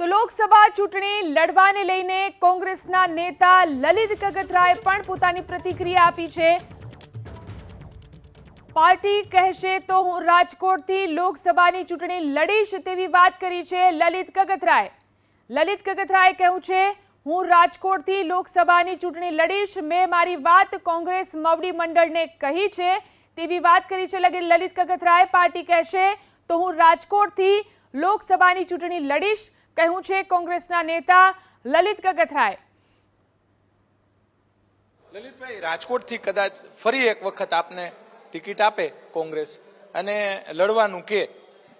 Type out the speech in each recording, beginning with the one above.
તો લોકસભા ચૂંટણી લડવાને લઈને કોંગ્રેસના નેતા લલિત કગથરાએ પણ પોતાની પ્રતિક્રિયા આપી છે. પાર્ટી કહેશે તો હું રાજકોટથી લોકસભાની ચૂંટણી લડીશ તેવી વાત કરી છે લલિત કગથરાએ. લલિત કગથરાએ કહ્યું છે, હું રાજકોટથી લોકસભાની ચૂંટણી લડીશ, મેં મારી વાત કોંગ્રેસ મવડી મંડળને કહી છે તેવી વાત કરી છે લગી લલિત કગથરાએ. પાર્ટી કહેશે, તો હું રાજકોટથી લોકસભાની ચૂંટણી લડીશ કહ્યું છે કોંગ્રેસના નેતા લલિત કગથરાએ લલિતભાઈ રાજકોટથી કદાચ ફરી એક વખત આપને ટિકિટ આપે કોંગ્રેસ અને લડવાનું કે?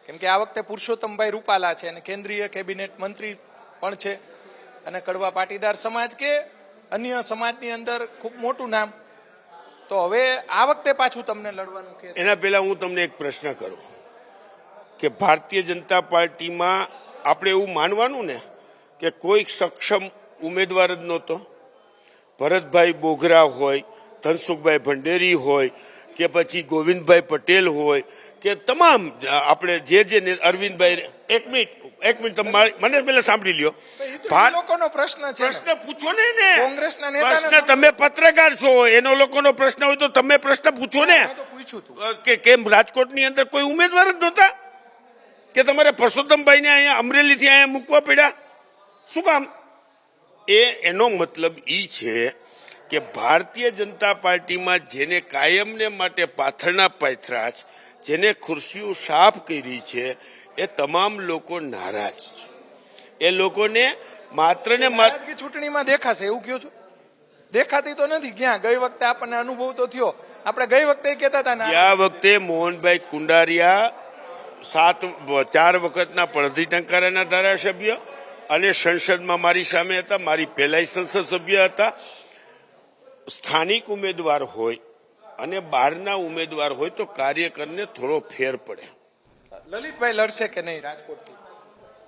કેમ કે આ વખતે પુરુષોત્તમભાઈ રૂપાલા છે અને કેન્દ્રીય કેબિનેટ મંત્રી પણ છે અને કડવા પાટીદાર સમાજ કે અન્ય સમાજની અંદર ખૂબ મોટું નામ. તો હવે આ વખતે પાછું તમને લડવાનું કે? એના પહેલા હું તમને એક પ્રશ્ન કરું કે ભારતીય જનતા પાર્ટીમાં આપણે એવું માનવાનું ને કે કોઈ સક્ષમ ઉમેદવાર જ નહોતો. ભરતભાઈ બોઘરા હોય ધનસુખભાઈ ભંડેરી હોય કે પછી ગોવિંદભાઈ પટેલ હોય કે તમામ આપણે જે જે અરવિંદભાઈ એક મિનિટ એક મિનિટ મને પેલા સાંભળી લ્યો. લોકોનો પ્રશ્ન છે પ્રશ્ન પૂછો ને ને. કોંગ્રેસના પ્રશ્ન તમે પત્રકાર છો એનો લોકોનો પ્રશ્ન હોય તો તમે પ્રશ્ન પૂછો ને. કે કેમ રાજકોટની અંદર કોઈ ઉમેદવાર જ નહોતા? કે તમારે પરસોત્તમભાઈને અહીંયા અમરેલીથી અહીંયા મૂકવા પડ્યા? શું કામ? એ એનો મતલબ ઈ છે કે ભારતીય જનતા પાર્ટીમાં જેને કાયમને માટે પાથરના પાથરા છે જેને ખુરશીઓ સાફ કરી છે એ તમામ લોકો નારાજ છે. એ લોકોને માત્ર ને માત્ર ચૂંટણીમાં દેખાશે એવું કયો છો? દેખાતી તો નથી ક્યાં. ગઈ વખતે આપણને અનુભવ તો થયો. આપણે ગઈ વખતે કહેતા હતા ને ગયા વખતે મોહનભાઈ કુંડારિયા સાત ચાર વખતના પડધી ટંકારાના ધારાસભ્ય અને સંસદમાં મારી સામે હતા. મારી પહેલાય સંસદ સભ્ય હતા. સ્થાનિક ઉમેદવાર હોય અને બહારના ઉમેદવાર હોય તો કાર્યકરને થોડો ફેર પડે. લલિતભાઈ લડશે કે નહીં રાજકોટથી?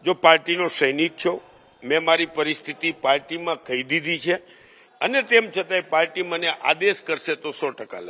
જો પાર્ટીનો સૈનિક છો મેં મારી પરિસ્થિતિ પાર્ટીમાં કહી દીધી છે અને તેમ છતાંય પાર્ટી મને આદેશ કરશે તો સો ટકા